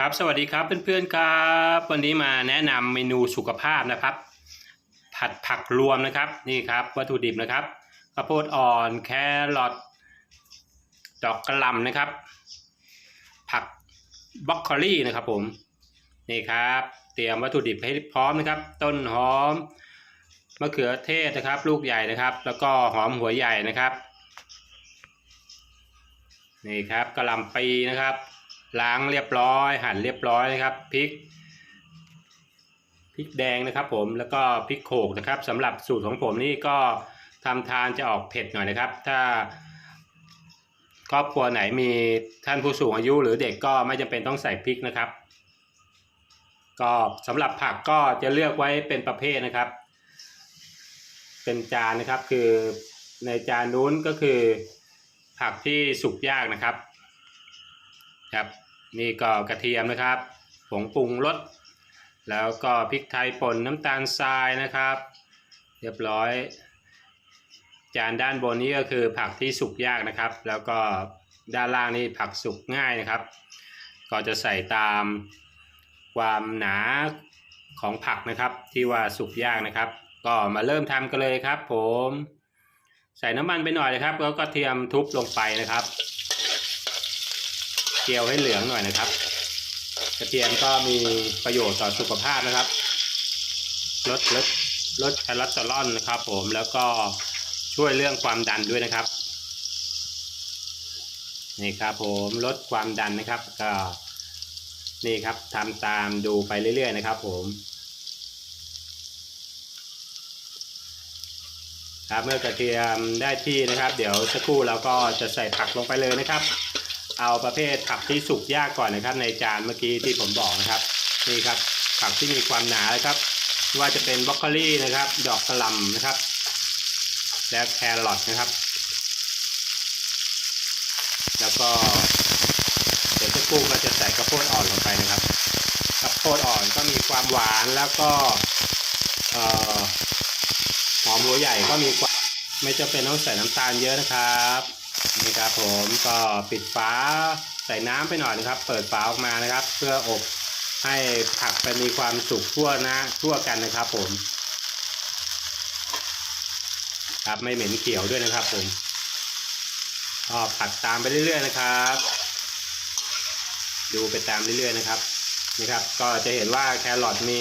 ครับสวัสดีครับเพื่อนๆครับ วันนี้มาแนะนำเมนูสุขภาพนะครับ ผัดผักรวมนะครับนี่ครับวัตถุดิบนะครับข้าวโพดอ่อนแครอทดอกกระลำนะครับ ผักบรอกโคลีนะครับผมนี่ครับ เตรียมวัตถุดิบให้พร้อมนะครับ ต้นหอมมะเขือเทศนะครับ ลูกใหญ่นะครับ แล้วก็หอมหัวใหญ่นะครับนี่ครับกระลำปีนะครับ ล้างเรียบร้อย หั่นเรียบร้อยนะครับพริกพริกแดงนะครับ ผมแล้วก็พริกโขกนะครับสำหรับสูตรของผมนี่ก็ทำทานจะออกเผ็ดหน่อยนะครับ ถ้าครอบครัวไหนมีท่านผู้สูงอายุหรือเด็กก็ไม่จำเป็นต้องใส่พริกนะครับ ก็สำหรับผักก็จะเลือกไว้เป็นประเภทนะครับ เป็นจานนะครับคือในจานนู้นก็คือผักที่สุกยากนะครับครับ นี่ก็กระเทียมนะครับผงปรุงรสแล้วก็พริกไทยป่นน้ำตาลทรายนะครับ เรียบร้อย จานด้านบนนี้ก็คือผักที่สุกยากนะครับ แล้วก็ด้านล่างนี่ผักสุกง่ายนะครับ ก็จะใส่ตามความหนาของผักนะครับ ที่ว่าสุกยากนะครับ ก็มาเริ่มทำกันเลยครับ ผม ใส่น้ำมันไปหน่อยนะครับ แล้วก็เทียมทุบลงไปนะครับ เจียวให้เหลืองหน่อยนะครับ กระเทียมก็มีประโยชน์ต่อสุขภาพนะครับ ลดลดลดคอเลสเตอรอลนะครับ ผมแล้วก็ช่วยเรื่องความดันด้วยนะครับ นี่ครับผมลดความดันนะครับ ก็นี่ครับทำตามดูไปเรื่อย ๆ นะครับ ผมครับเมื่อกระเทียมได้ที่นะครับ เดี๋ยวสักครู่เราก็จะใส่ผักลงไปเลยนะครับ เอาประเภทผักที่สุกยากก่อนนะครับ ในจานเมื่อกี้ที่ผมบอกนะครับนี่ครับผักที่มีความหนานะครับ ว่าจะเป็นบรอกโคลีนะครับ ดอกกระหล่ำนะครับ และแครอทนะครับ แล้วก็เดี๋ยวสักครู่ก็จะใส่ข้าวโพดอ่อนลงไปนะครับข้าวโพดอ่อนก็มีความหวานแล้วก็หอมหัวใหญ่ก็มีความไม่จำเป็นต้องใส่น้ำตาลเยอะนะครับ นี่ครับผมก็ปิดฝาใส่น้ำไปหน่อยนะครับ เปิดฝาออกมานะครับ เพื่ออบให้ผักไปมีความสุกทั่วนะทั่วกันนะครับผม ครับไม่เหม็นเขียวด้วยนะครับผมก็ผัดตามไปเรื่อยๆนะครับ ดูไปตามเรื่อยๆนะครับนี่ครับ ก็จะเห็นว่าแครอทมี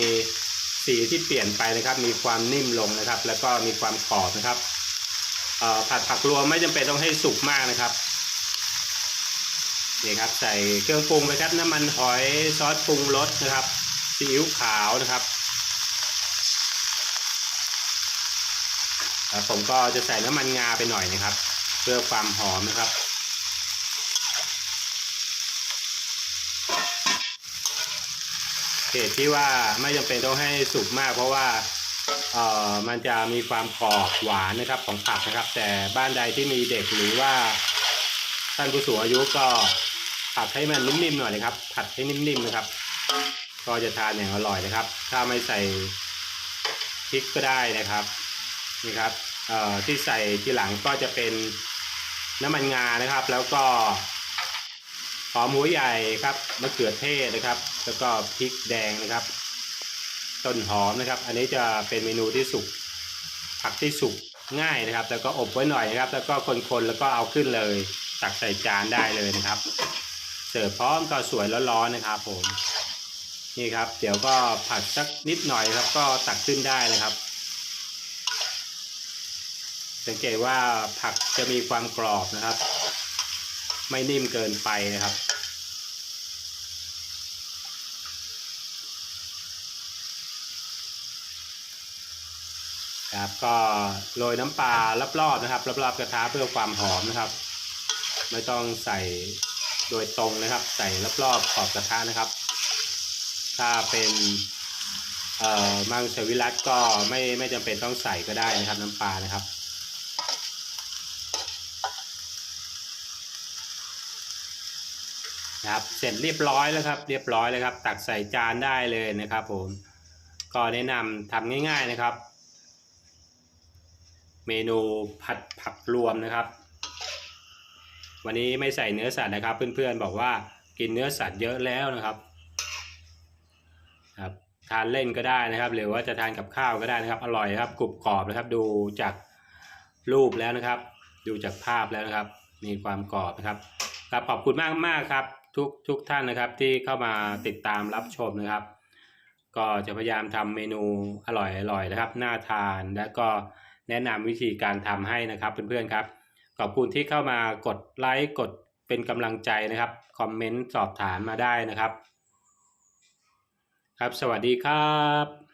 สีที่เปลี่ยนไปนะครับ มีความนิ่มลงนะครับ แล้วก็มีความกรอบนะครับ ผัดผักรวมไม่จำเป็นต้องให้สุกมากนะครับนี่ครับใส่เครื่องปรุงไปครับน้ำมันหอยซอสปรุงรสนะครับซีอิ๊วขาวนะครับผมก็จะใส่น้ำมันงาไปหน่อยนะครับ เพื่อความหอมนะครับ เหตุที่ว่าไม่จำเป็นต้องให้สุกมากเพราะว่า เอ่อมันจะมีความกรอบหวานนะครับของผักนะครับ แต่บ้านใดที่มีเด็กหรือว่าท่านผู้สูงอายุก็ผัดให้มันนิ่มๆหน่อยนะครับ ผัดให้นิ่มๆนะครับก็จะทานอย่างอร่อยนะครับ ถ้าไม่ใส่พริกก็ได้นะครับนี่ครับที่ใส่ทีหลังก็จะเป็นน้ำมันงานะครับ แล้วก็หอมหัวใหญ่ครับมะเขือเทศนะครับ แล้วก็พริกแดงนะครับ ต้นหอมนะครับ อันนี้จะเป็นเมนูที่สุกผักที่สุกง่ายนะครับ แล้วก็อบไว้หน่อยนะครับ แล้วก็คนๆแล้วก็เอาขึ้นเลยตักใส่จานได้เลยนะครับ เสิร์ฟพร้อมก็สวยร้อนๆนะครับ ผมนี่ครับ เดี๋ยวก็ผัดสักนิดหน่อยครับ ก็ตักขึ้นได้นะครับ สังเกตว่าผักจะมีความกรอบนะครับ ไม่นิ่มเกินไปนะครับ ครับก็โรยน้ำปลารอบๆนะครับรอบๆกระทะเพื่อความหอมนะครับ ไม่ต้องใส่โดยตรงนะครับ ใส่รอบๆขอบกระทะนะครับ ถ้าเป็นเอ่อมังสวิรัตก็ไม่ไม่จำเป็นต้องใส่ก็ได้นะครับ น้ำปลานะครับครับเสร็จเรียบร้อยแล้วครับ เรียบร้อยแล้วครับ ตักใส่จานได้เลยนะครับ ผม ก็แนะนำทำง่าย ๆนะครับ เมนูผัดผักรวมนะครับ วันนี้ไม่ใส่เนื้อสัตว์นะครับ เพื่อนๆบอกว่ากินเนื้อสัตว์เยอะแล้วนะครับครับทานเล่นก็ได้นะครับ หรือว่าจะทานกับข้าวก็ได้นะครับ อร่อยครับกรุบกรอบนะครับ ดูจากรูปแล้วนะครับ ดูจากภาพแล้วนะครับ มีความกรอบนะครับครับขอบคุณมากมากครับทุกทุกท่านนะครับที่เข้ามาติดตามรับชมนะครับ ก็จะพยายามทำเมนูอร่อยอร่อยนะครับ น่าทานและก็ แนะนำวิธีการทำให้นะครับเพื่อนๆครับ ขอบคุณที่เข้ามากดไลค์กดเป็นกำลังใจนะครับ คอมเมนต์สอบถามมาได้นะครับ ครับ สวัสดีครับ